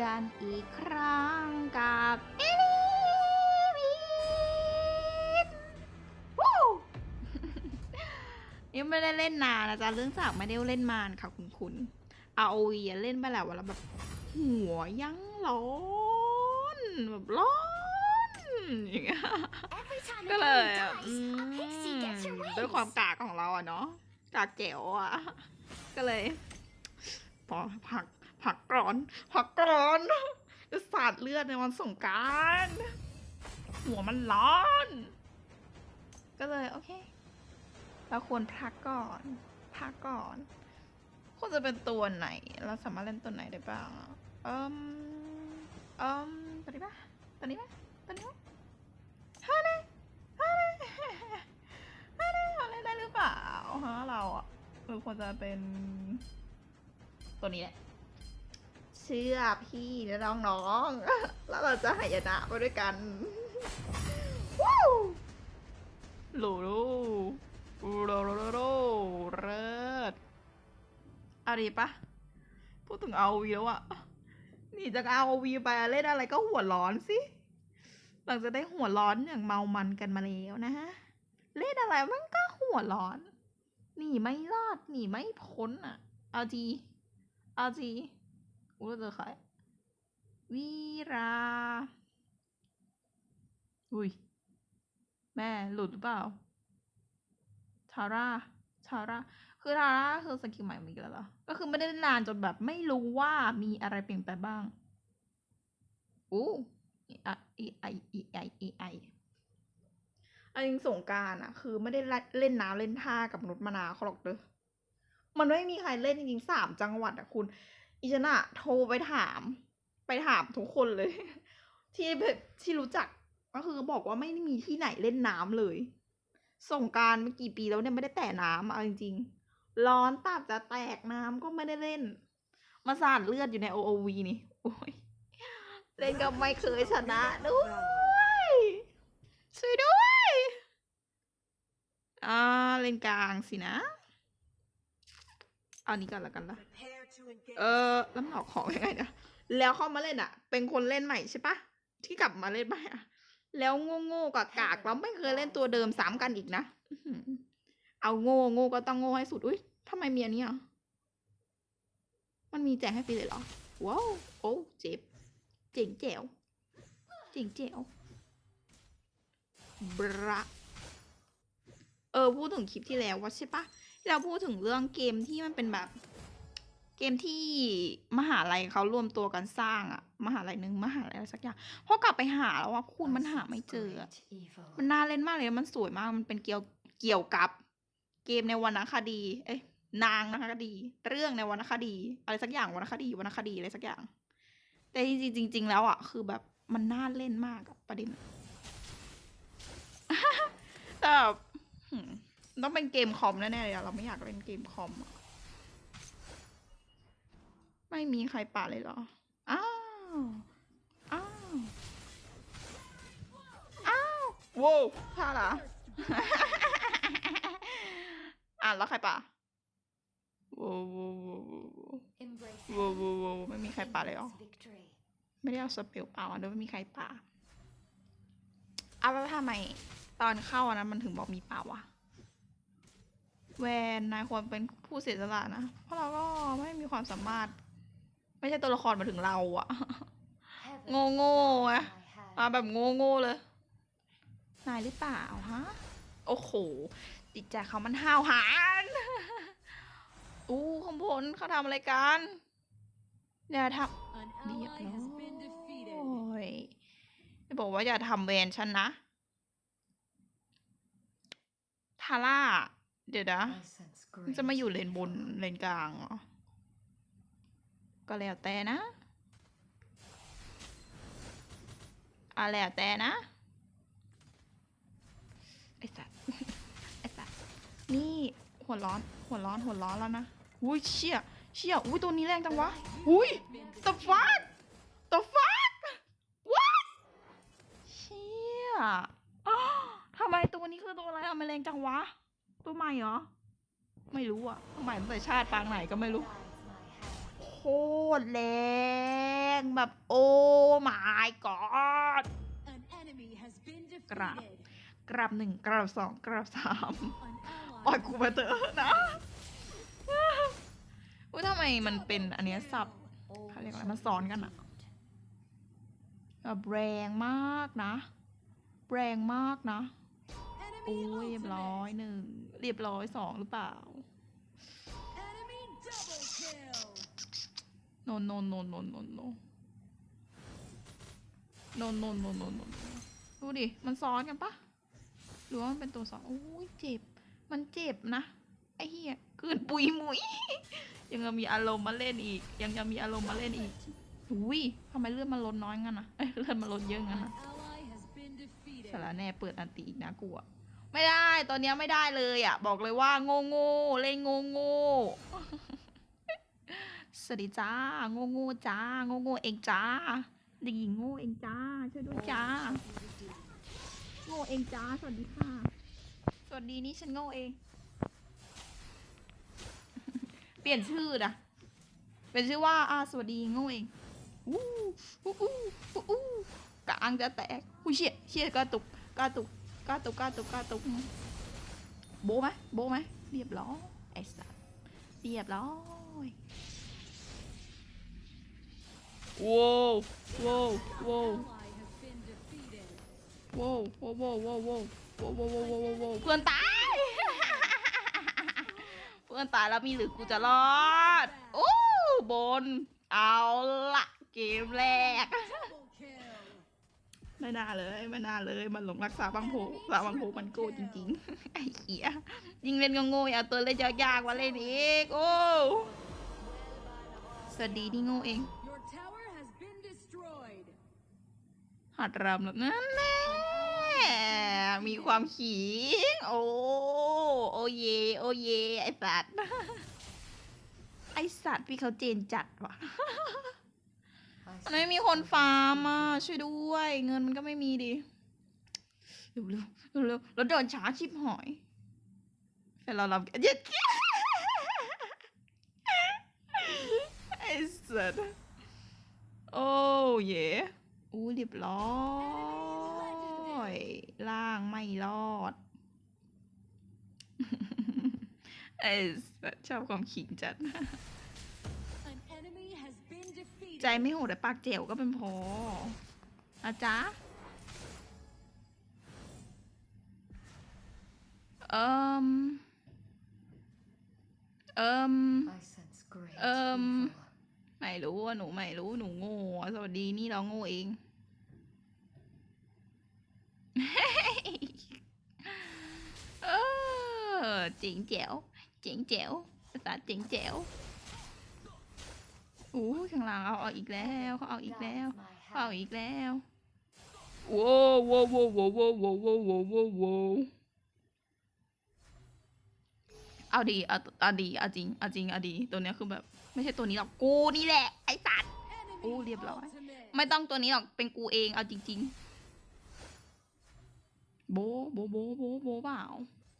กันอีกครั้งกับเอลิวิทวู้ยังไม่ได้เล่นนานนะจ๊ะเรื่องจากไม่ได้เล่นมานค่ะคุณคุณเอาวีเล่นไปแล้ววันละแบบ หัวยังร้อนแบบร้อนอย่างเงี้ย Every time ก็ a เลย enemy อะ dies, อื a pixie ม gets her ด้วย wings. ความกากของเราอะเนาะกากแจ๋วอะก็เลยพอผัก ผักกรอนผักกรอนจะสาดเลือดในวันสงการหัวมันร้อน ก็เลยโอเค เราควรพักก่อน พักก่อนควรจะเป็นตัวไหน เราสามารถเล่นตัวไหนได้บ้างอะเอิมเอิมตัวนี้ปะตัวนี้ปะตัวนี้ปะฮะเนี่ยฮะเนี่ยฮะเนี่ยเราเล่นได้หรือเปล่าฮะเราอะเออควรจะเป็นตัวนี้แหละ ชื่อพี่และน้องๆ แล้วเราจะหายนะไปด้วยกันว้าวโลโลโลโลโลโลเลิศอาดีปะพูดถึงเอาวีแล้วอะนี่จากเอาวีไปเล่นอะไรก็หัวร้อนสิหลังจากได้หัวร้อนอย่างเมามันกันมาแล้วนะฮะ เล่นอะไรมันก็หัวร้อนหนีไม่รอดหนีไม่พ้นอะเอาจีเอาจี กูรู้เจอใครวีราอุ้ย แม่หลุดหรือเปล่าทาร่าทาร่าคือทาร่าคือสกิลใหม่มาอีกแล้วเหรอ ก็คือไม่ได้นานจนแบบไม่รู้ว่ามีอะไรเปลี่ยนไปบ้างอู้อะอีไออีไออีไออันจริงสงกรารอะคือไม่ได้เล่นน้ำเล่นท่ากับมนุษย์มนาเขาหรอกเด้อมันไม่มีใครเล่นจริงๆสามจังหวัดอะคุณ อีฉันอะโทรไปถาม ไปถามทุกคนเลย ที่แบบที่รู้จักก็คือบอกว่าไม่ได้มีที่ไหนเล่นน้ำเลย ส่งการเมื่อกี่ปีแล้วเนี่ยไม่ได้แต่น้ำเอาจริงๆ ร้อนตับจะแตกน้ำก็ไม่ได้เล่น มาสาดเลือดอยู่ใน OOV นี่ โอ้ยเล่นก็ไม่เคยชนะด้วยช่วยด้วย อ่า เล่นกลางสินะ เอานี้ก่อนแล้วกันละ เออแล้วมันออกของยังไงนะแล้วเข้ามาเล่นอะ เป็นคนเล่นใหม่ใช่ปะที่กลับมาเล่นใหม่อะแล้วโง่โง่กับกากแล้วไม่เคยเล่นตัวเดิมซ้ำกันอีกนะเอาโง่โง่ก็ต้องโง่ให้สุดอุ้ยทำไมเมีอันนี้อะมันมีแจกให้ฟรีเลยเหรอว้าวโอ้เจ็บเจ๋งแจ๋วเจ๋งแจ๋วบระเออพูดถึงคลิปที่แล้วว่าใช่ปะเราพูดถึงเรื่องเกมที่มันเป็นแบบ เกมที่มหาลัยเขารวมตัวกันสร้างอะมหาลัยหนึ่งมหาลัยอะไรสักอย่างพอกลับไปหาแล้วว่าคุณมันหาไม่เจออะ Great evil. มันน่าเล่นมากเลยมันสวยมากมันเป็นเกี่ยวเกี่ยวกับ เกมในวรรณคดี เอ้ยนางนะคะคดี เรื่องในวรรณคดี อะไรสักอย่างวรรณคดีวรรณคดีอะไรสักอย่าง แต่จริงๆจริงๆแล้วอะคือแบบมันน่าเล่นมากอะประเด็นแต่แบบหืมต้องเป็นเกมคอมแน่ๆเลยอะเราไม่อยากเล่นเกมคอมอะ ไม่มีใครป่าดเลยเหรอ อ้าว อ้าว อ้าวโว้วพลาดเหรอ อ่านแล้วใครป่าโว้วโว้วโว้วโว้วโว้ว Embrace โว้วโว้วโว้วไม่มีใครป่าเลยเหรอ Embrace victory. ไม่ได้เอาสเปลเปล่าอะด้วยไม่มีใครป่าเอาแล้วทำไมตอนเข้าอันนั้นมันถึงบอกมีป่าวะแวนนายควรเป็นผู้เสียสละนะ เพราะเราก็ไม่มีความสามารถ ไม่ใช่ตัวละครมาถึงเราอะ Heaven โง่โง่ๆอะ my hand. มาแบบโง่โง่ๆเลย นายหรือเปล่าฮะ โอ้โหจิตใจเขามันห้าวหาญอู้ขางบนเขาทำอะไรกันอย่าท An Be ally it has been defeated. ำโอ้ยจะบอกว่าอย่าทำเวรฉันนะ ทาร่า เดี๋ยวนะ I sense มัน great จะมาอยู่เลนบน evil. เลนกลางเหรอ ก็แล้วแต่นะอะแล้วแต่นะ ไอ้สัตว์ ไอ้สัตว์ นี่หัวร้อน หัวร้อน หัวร้อนแล้วนะอุ้ยเชี่ยเชี่ยอุ้ยตัวนี้แรงจังวะอุ้ย the fuck the fuck what เชี่ยอทำไมตัวนี้คือตัวอะไรอะมันแรงจังวะ ตัวใหม่เหรอ ไม่รู้อะตัวใหม่ตั้งแต่ชาติปางไหนก็ไม่รู้ ตรแรง แบบโอ้ my god An enemy has been Grab. defeated. กราบหนึ่งกราบสองกราบสาม An ปล่อย ally กูมาเถอะนะอุ้ยทำไมมันเป็นอันเนี้ยสับเขาเรียกอะไรมันซ้อนกันอะแบบแรงมากนะ แรงมากนะ โอ้ย Enemy เรียบร้อย ultimate. หนึ่งเรียบร้อยสองหรือเปล่า โนนโนนโนนโนนโนนโนโนนโนนนดูดิ มันซ้อนกันปะหรือว่ามันเป็นตัวซ้อนโอ้ยเจ็บ มันเจ็บนะ ไอ้เหี้ยเกินปุยมุย ยังจะมีอารมณ์มาเล่นอีก ยังจะมีอารมณ์มาเล่นอีกอุ้ยทำไมเลือดมันลดน้อยงั้นนะเอ้ยเลือดมันลดเยอะงั้นนะสาระแน่เปิดอันตีอีกนะกูอะไม่ได้ ตอนเนี้ยไม่ได้เลยอะ บอกเลยว่าโง่โง่เล่นโง่โง่ สวัสดีจ้าโง่โง่จ้าโง่โง่เองจ้าเด็กหญิงโง่เองจ้าช่วยด้วยจ้าโง่เองจ้าสวัสดีค่ะ สวัสดีนี่ฉันโง่เอง เปลี่ยนชื่อนะเป็นชื่อว่าอาสวัสดีโง่เองอู้อู้อู้อู้อู้กลางจะแตกอุ้ยเชี่ยเชี่ยกระตุกกระตุกกระตุกกระตุกกระตุกโบไหมโบไหมเรียบร้อยไอ้สัสเรียบร้อย ว้วโว้วโว้ว Ally has been defeated. โว้วโว้วโว้วโว้วโว้วโว้วโว้วโว้วโว้วโว้วโว้วเพื่อนตาย เพื่อนตายแล้วมีหรือกูจะรอด โอ้บน เอาละเกมแรก ไม่น่าเลยไม่น่าเลยมันหลงรักษาบางโพสาบางโพมันโก้จริงๆไอ้เหี้ยยิงเล่นก็โง่เอาตัวเล่นยากๆมาเล่นอีกโอ้สวัสดีที่โง่เอง หัดรำแล้วนั่นแน่มีความขิงโอ้โอเย โอเย ไอสัตว์ ไอสัตว์พี่เขาเจนจัดว่ะมันไม่มีคนฟาร์มอะช่วยด้วย เงินมันก็ไม่มีดิเร็วเร็วเร็วเร็วแล้วโดนช้าชิบหอยแต่เราลำเย็ดไอสัตว์โอ้เย่ อู้เรียบร้อยล่างไม่รอดไอสัตว์ชอบความขิงจัด An enemy has been defeated. ใจไม่โหดแต่ปากเจ๋วก็เป็นพอนะจ๊ะเอิมเอิม I sense great Um, evil. ไม่รู้อะหนูไม่รู้หนูโง่สวัสดีนี่เราโง่เอง เออเจ๋งแจ๋วเจ๋งแจ๋วภาษาเจ๋งแจ๋วอู้ข้างหลังเอาเอาอีกแล้วเขาเอาอีกแล้วเขาเอาอีกแล้วโว้วโว้วโว้วโว้วโว้วโว้วโว้วโว้วโว้วโว้วเอาดีเอาเอาดีเอาจริงเอาจริงเอาดีตัวเนี้ยคือแบบ ไม่ใช่ตัวนี้หรอกกูนี่แหละ ไอ้สัตว์ Enemy Ô, điệp lõi. ultimate. ไม่ต้องตัวนี้หรอกเป็นกูเองเอาจริง ๆ โบโบโบโบโบเปล่า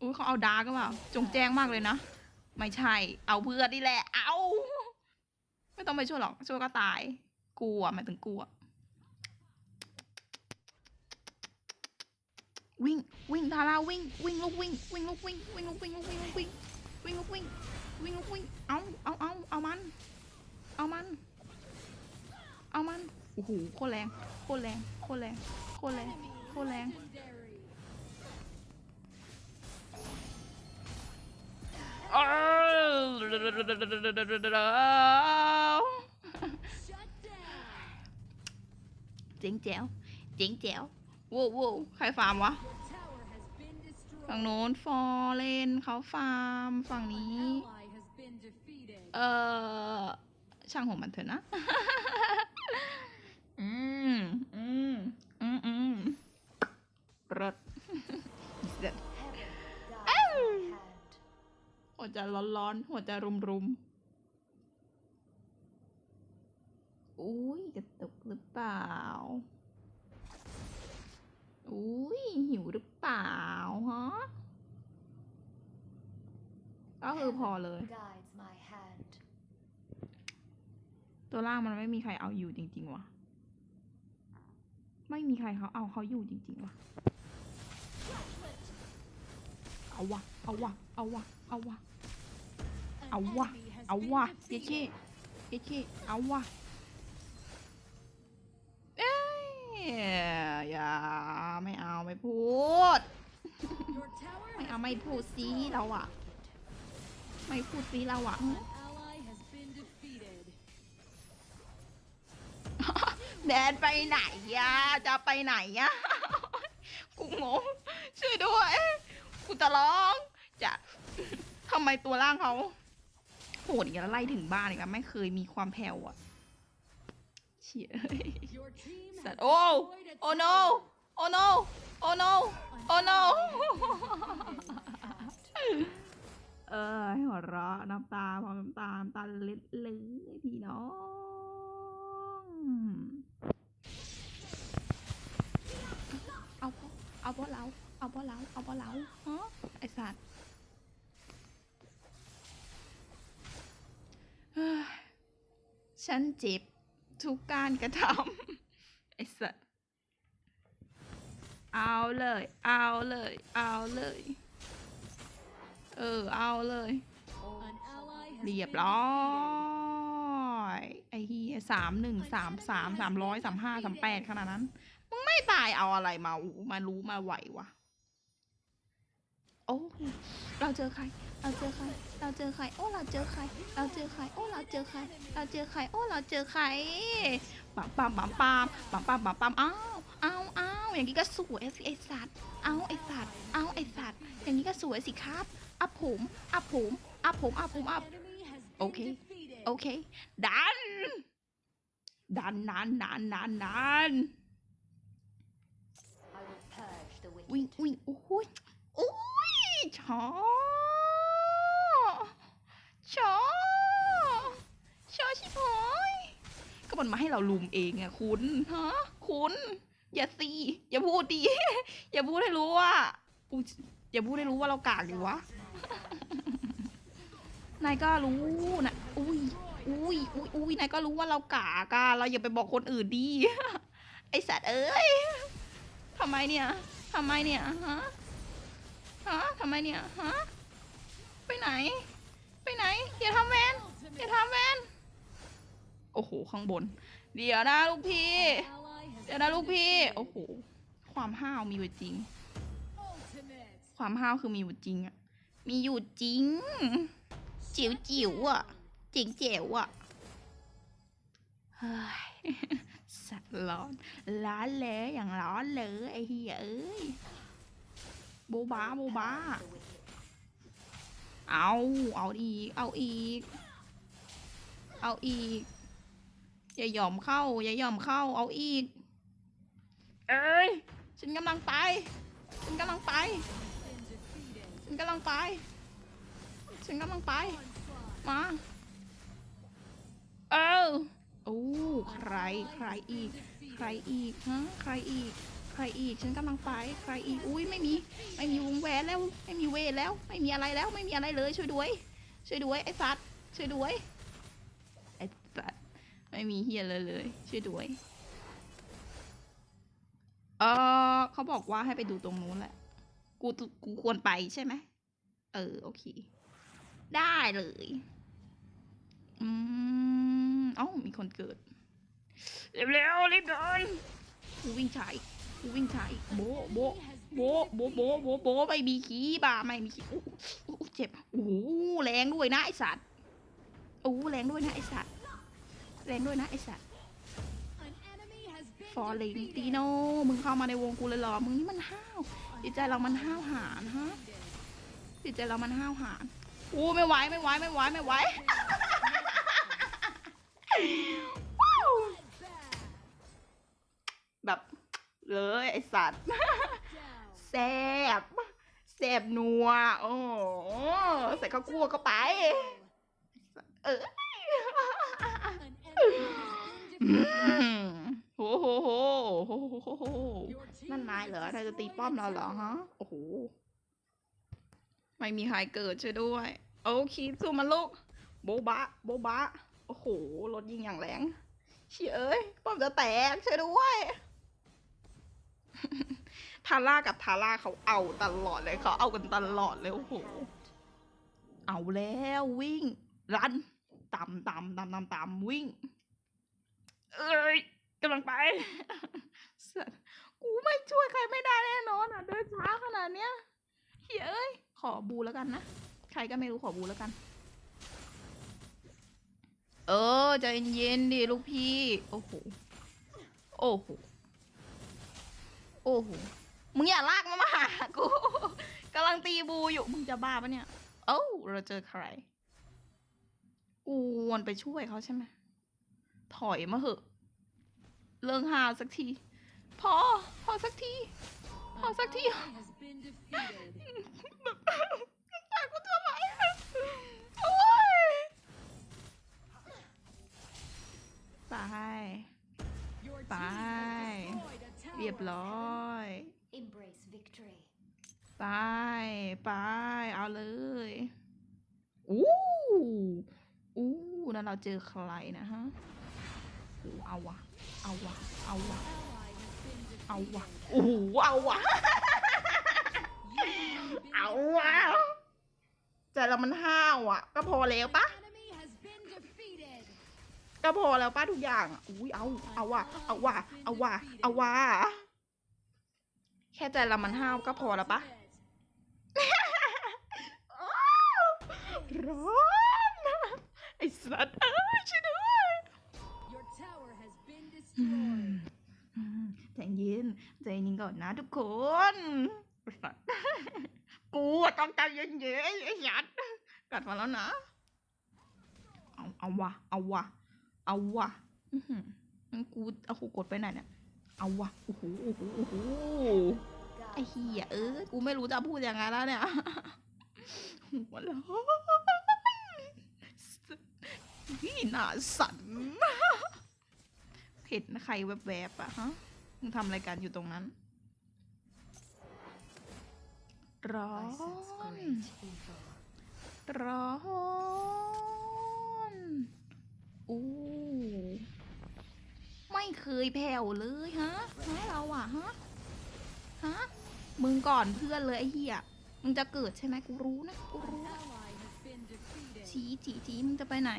อุ้ยเขาเอาดาร์กเปล่าจงแจ้งมากเลยนะไม่ใช่ เอาเพื่อนนี่แหละ เอาไม่ต้องไปช่วยหรอกช่วยก็ตายกูอะหมายถึงกูอะวิ่งวิ่งทาราวิ่งวิ่งลูกวิ่งวิ่งลูกวิ่งวิ่งลูกวิ่งวิ่งลูกวิ่งวิ่งลูกวิ่งวิ่งลูกวิ่ง เอาเอาเอาเอามัน เอามัน เอามันโอ้โหโคตรแรงโคตรแรงโคตรแรงโคตรแรง Enemy โคตรแรง legendary. อ้าว Shut down. เจ๋งแจ๋วเจ๋งแจ๋วโว้วโว้วใครฟาร์มวะ Your tower has been destroyed. ฝั่งโน้นฟอร์เรนเขาฟาร์มฝั่ง An นี้ เออช่างหัวมันเถอะนะ อืม อืม อืมอืมรถเสร็จ Heaven guides my hand. หัวใจร้อนๆ หัวใจรุมๆ อุ้ยกระตุกหรือเปล่า อุ้ยหิวหรือเปล่าฮะ ก็คือพอเลย ตัวล่างมันไม่มีใครเอาอยู่จริง ๆวะไม่มีใครเขาเอาเขาอยู่จริง ๆวะเอาวะ เอาวะ เอาวะ เอาวะ เอาวะ เอาวะเย defeated. เช่เยเช่เอาวะ เอ้ยอย่าไม่เอาไม่พูด ไม่เอาไม่พูดซีเราอะไม่พูดซีเราอะ แดนไปไหนอะจะไปไหนอะกูงงช่วยด้วย กูจะร้องจะทำไมตัวล่างเขาโหดอย่างนี้แล้วไล่ถึงบ้านอีกอะไม่เคยมีความแผ่วอะเชี่ย Your team สัต has ว์โอ้ destroyed a โอ้ no tower. โอ้ no โอ้ no โอ้ no เออให้หัวเราะน้ำตาพอน้ำตาน้ำตาเล็ดเลยพี่น้อง เอาพอเราเอาพอเราเอาพอเราฮะไอสัตว์ฉันเจ็บทุกการกระทำไอสัตว์เอาเลย เอาเลย เอาเลย เออ เอาเลย เรียบร้อยไอ้เฮียสามหนึ่งสามสามสามร้อยสามห้าสามแปดขนาดนั้น มึงไม่ตายเอาอะไรมาอูมารู้มาไหววะโอ้เราเจอใคร เราเจอใคร เราเจอใคร โอ้ เราเจอใคร เราเจอใคร โอ้ เราเจอใคร เราเจอใคร โอ้ เราเจอใครปั๊มปั๊มปั๊มปั๊มปั๊มปั๊มปั๊มปั๊มอ้าวอ้าวอ้าวอย่างนี้ก็สวยสิไอสัตว์เอาไอสัตว์เอาไอสัตว์ อย่างนี้ก็สวยสิครับอัพผมอัพผมอัพผมอัพผมอัพ Enemy has been Okay. defeated. โอเค ดัน ดันดันดันดันดัน purge the วิ่ง wicked. วิ่งโอ้ยโอ้ยชอชอชอชิบหายก็มันมาให้เราลุมเองอะคุณฮะคุณ อย่าซีอย่าพูดดี อย่าพูดให้รู้ว่าอุ๊ยอย่าพูดให้รู้ว่าเรากากดิวะนายก็รู้นะอุ้ยอุ้ยอุ้ยอุ้ยนายก็รู้ว่าเรากากอะเราอย่าไปบอกคนอื่นดี ไอสัตว์เอ้ยทำไมเนี่ย ทำไมเนี่ยฮะฮะทำไมเนี่ยฮะไปไหน ไปไหน อย่าทำแวนอย่าทำแวนโอ้โห ข้างบน เดี๋ยวนะลูกพี่ เดี๋ยวนะลูกพี่ โอ้โห ความห้าวมีอยู่จริง ความห้าวคือมีอยู่จริงอะมีอยู่จริง จิ๋วจิ๋วอะจ๋งเจ๋วอะเฮ้ย ร้อน ร้อนเลยอย่างร้อนเลยไอ้เหี้ยเอ้ยโบบาโบบาเอาเอาอีก เอาอีก เอาอีก อย่ายอมเข้า อย่ายอมเข้า เอาอีก เอ้ย ฉันกำลังไป ฉันกำลังไป ฉันกำลังไป ฉันกำลังไป มา เออ โอ้ใครใครอีก ใครอีกฮะใครอีก ใครอีกฉันกำลังไป ใครอีกอุ้ยไม่มีไม่มีวงแหวนแล้ว ไม่มีเวทแล้ว ไม่มีอะไรแล้วไม่มีอะไรเลยช่วยด้วย ช่วยด้วยไอ้สัตว์ช่วยด้วยไอ้สัตว์ไม่มีเฮียเลยเลย ช่วยด้วยเออเขาบอกว่าให้ไปดูตรงนู้นแหละ กูกูควรไปใช่ไหมเออโอเค ได้เลย อืมเอ้ามีคนเกิด เร็วๆรีบเดินกูวิ่งช้าอีกกูวิ่งช้าอีกโบะโบะโบะโบะโบะโบะโบะไม่มีขี้บ่าไม่มีขี้อู้อู้อู้เจ็บโอ้โหแรงด้วยนะไอสัตว์โอ้โหแรงด้วยนะไอสัตว์แรงด้วยนะไอสัตว์ฟอร์ลิงตีโนมึงเข้ามาในวงกูเลยเหรอมึงนี่มันห้าวจิตใจเรามันห้าวหาญฮะจิตใจเรามันห้าวหาญอู้ไม่ไหวไม่ไหวไม่ไหวไม่ไหว แบบเลยไอสัตว์แซบแซบนัว โอ้ใส่ข้าวคั่วเข้าไป เออ An enemy has อื been defeated. มโหโหโหโหโหนั่นนายเหรอ นายจะตีป้อมเราเหรอฮะ โอ้โห ไม่มีใครเกิดช่วยด้วย โอเคสู้มันลูก โบบะ โบบะ อโอ้โหรถยิงอย่างแรงเชี่ยเอ้ยป้อมจะแตกช่วยด้วยทาร่ากับทาร่าเขาเอาตลอดเลยเขาเอากันตลอดเลยโอ้โหเอาแล้ววิ่ง รันตามตามตามตามตามวิ่ง เอ้ยกำลังไปกูไม่ช่วยใครไม่ได้แน่นอนอะเดินช้าขนาดเนี้ยเฮ้ยขอบูแล้วกันนะ ใครก็ไม่รู้ขอบูแล้วกัน เออใจเย็นๆดิลูกพี่ โอ้โห โอ้โห โอ้โห มึงอย่าลากมามาหากูกำลังตีบูอยู่ มึงจะบ้าปะเนี่ย เอ้าเราเจอใคร กูวนไปช่วยเขาใช่ไหม ถอยมาเหอะ เลิงหาสักที พอ พอสักที พอ An สักที ally has been defeated. ตายกูจะไหวโอ้ย ไป Your team Bye. has destroyed a tower. เรียบร้อย Embrace victory. ไปไปเอาเลยอู้อู้นั่นเราเจอใครนะฮะอู้เอาวะเอาวะเอาวะ Ally has been เอาวะ defeated. โอ้โหเอาวะ You have been เอาวะใจเรามันห้าวอะ ก็พอแล้วปะ ก็พอแล้วป้าทุกอย่างอะอุ้ยเอา เอาว่ะ เอาว่ะ เอาว่ะ เอาว่ะ แค่ใจเรามันห้าวก็พอแล้วปะร้อนไอ้สัตว์เอ้ยช่วยด้วย Your tower has been อืม destroyed. อืมใจเย็นใจเย็นก่อนนะทุกคนไอ้สัตว์กูอะต้องใจเย็นๆไอ้สัตว์กัดมาแล้วนะ เอาเอาวะเอาวะ เอาวะอื้อหืองั้นกูเอากูกดไปไหนเนี่ย เอาวะโอ้โหโอ้โหโอ้โหไอ้เหี้ยเออกูไม่รู้จะพูดยังไงแล้วเนี่ยหัวเร้อนนี่หนาสั่นเห็นใครแวบๆอะฮะ มึงทำอะไรกันอยู่ตรงนั้น ร้อ I sense น great evil. ร้อนอู้ ไม่เคยแผ่วเลยฮะฮะเราอะฮะฮะมึงก่อนเพื่อนเลยไอ้เหี้ยมึงจะเกิดใช่ไหมกูรู้นะกูรู้ ally has been defeated. ชี้จีจีมึงจะไปไหน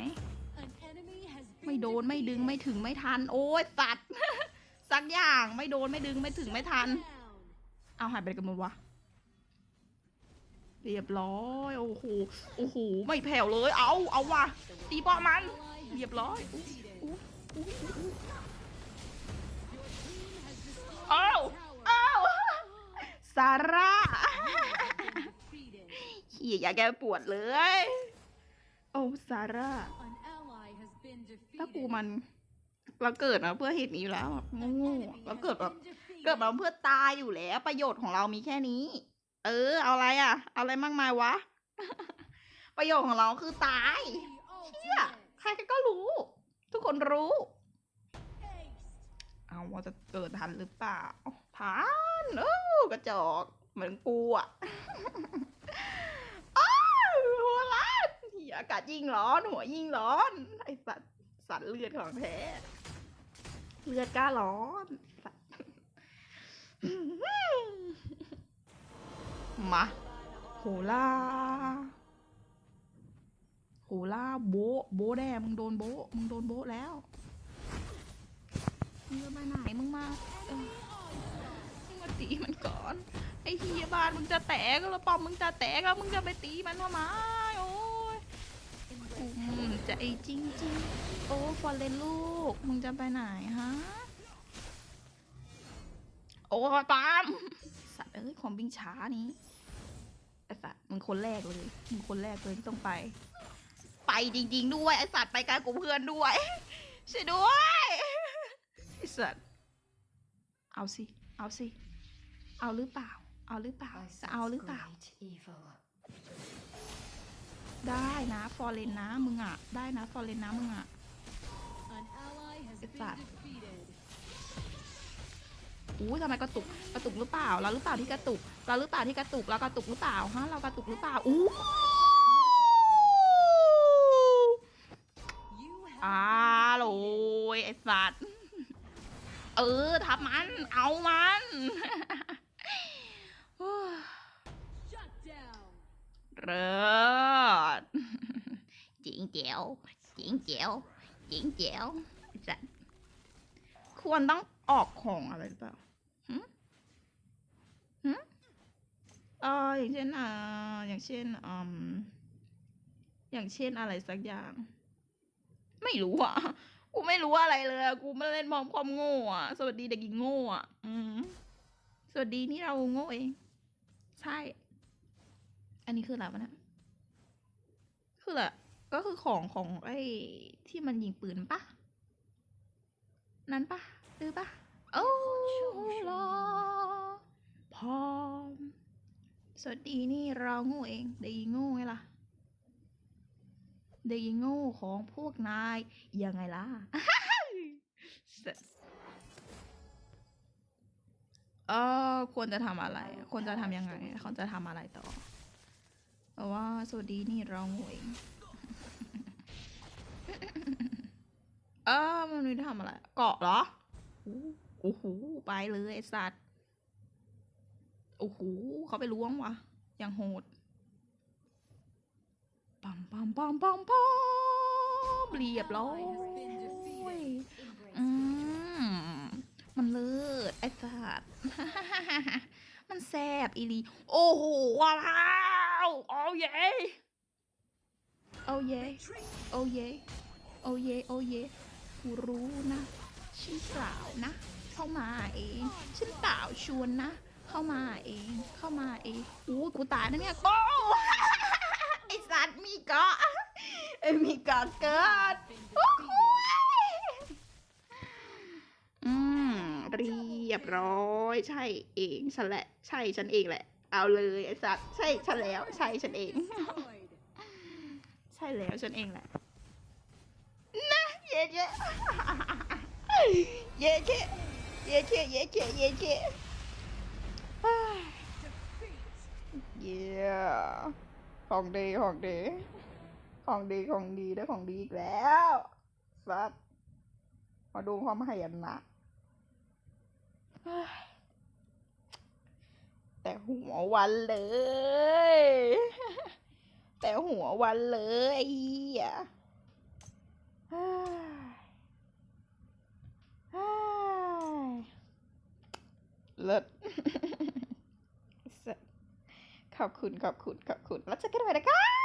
ไม่โดนไม่ดึงไม่ถึงไม่ทัน โอ้ยสัตว์สักอย่างไม่โดนไม่ดึงไม่ถึงไม่ทัน เอาหายไปกันหมดวะเรียบร้อยโอ้โหโอ้โหไม่แผ่วเลย เอาเอาว่ะตีป้อมัน เรียบร้อยอู้อู้อู้ อ้าวอ้าวซาร่าเฮียอยากแกปวดเลย โอ้ซาร่าถ้ากูมันเราเกิดมาเพื่อเหตุนี้อยู่แล้วโง่เราเกิดแบบเกิดมาเพื่อตายอยู่แล้ว ประโยชน์ของเรามีแค่นี้ เออ เอาอะไรอะ เอาอะไรมากมายวะ ประโยชน์ของเราคือตายเชี่ยใครก็รู้ ทุกคนรู้ เอาว่าจะเกิดทันหรือเปล่าทันโอ้กระจอกเหมือนกูอะอ้าวหัวร้อนเหี้ยอากาศยิ่งร้อน หัวยิ่งร้อน ไอสัตว์สัตว์เลือดของแท้เลือดกล้าร้อนสัตว์มาโหล่าโหล่าโบะโบะแน่มึงโดนโบะมึงโดนโบะแล้ว มึงจะมาไหนมึงมาเออมึงมาตีมันก่อน ไอ้เฮียบ้านมึงจะแตกแล้วปอมมึงจะแตกแล้วมึงจะไปตีมันทำไมโอ้ยกูมึงจะไอ้จริงจริงโอ้ฟอร์เรนลูก มึงจะไปไหนฮะ โอ้ยปามสัตว์เอ้ยความวิ่งช้านี้ไอ้สัตว์มึงคนแรกเลยมึงคนแรกเลยที่ต้องไป ไปจริง ๆ ด้วยไอ้สัตว์ไปกันกูเพื่อนด้วยช่วยด้วย สัตว์เอาสิ เอาสิ เอาหรือเปล่า เอาหรือเปล่า I จะเอาห sense รือเปล่า great evil. ได้นะฟอร์เรนนะมึงอะ ได้นะฟอร์เรนนะมึงอะ An ally has It's been that. defeated. อู้ทำไมกระตุก กระตุกหรือเปล่า เราหรือเปล่าที่กระตุก เราหรือเปล่าที่กระตุก เรากระตุกหรือเปล่าฮะ เรากระตุกหรือเปล่า อู้ You have อ้าโหยไอสัตว์ เออทับมัน เอามันเริศจิงเจียวจิงเจียวจิงเจียวไอ้สัตว์ควรต้องออกของอะไรหรือเปล่าหืมหืมเอออย่างเช่นอ่าอย่างเช่นอืมอย่างเช่นอะไรสักอย่าง ไม่รู้อะ กูไม่รู้อะไรเลยอะกูไม่เล่นมอมความโง่อะสวัสดีเด็กหญิงโง่อะอืมสวัสดีนี่เราโง่เองใช่ อันนี้คืออะไรวะเนี่ยคืออะไรก็คือของของไอ้ที่มันยิงปืนปะนั้นปะหรือปะโอ้รอพร้อมสวัสดีนี่เราโง่เองเด็กหญิงโง่ไงล่ะ เด็กงโง่ของพวกนาย ยังไงล่ะเออควรจะทำอะไร ควรจะทำยังไงควรจะทำอะไรต่อเพราะว่าสวัสดีนี่เราโง่เองเออมันไม่ทำอะไร เกาะเหรอโอ้โหไปเลยไอสัตว์โอ้โหเขาไปล้วงวะอย่างโหด ปัมปัมปัมปัมปัมเรียบร้อยอืมมันเลิศไอ้สัตว์มันแซบอีลีโอ้โหว้าวโอ้เย่โอ้เย่โอ้เย่โอ้เย่โอ้เย่กูรู้นะฉันเปล่านะ เข้ามาเองฉันเปล่าชวนนะ เข้ามาเอง เข้ามาเองอู้กูตายนะเนี่ยโอ้ กาะเอ้ยมีเกาะเกิดโอ้โหอืมเรียบร้อยใช่เองฉันแหละ ใช่ฉันเองแหละ เอาเลยไอ้สัตว์ใช่ฉันแล้ว ใช่ฉันเอง ใช่แล้วฉันเองแหละนะเย่เย่เย่เย่เย่เย่เย่เย่เย่เย่เฮ้เย่ของดีของดี ของดีของดีได้ของดีอีกแล้วสัตว์มาดูความขยันนะ แต่หัววันเลย แต่หัววันเลยไอ้เหี้ยเฮ้ยเลิศขอบคุณ ขอบคุณ ขอบคุณ แล้วเจอกันใหม่นะคะ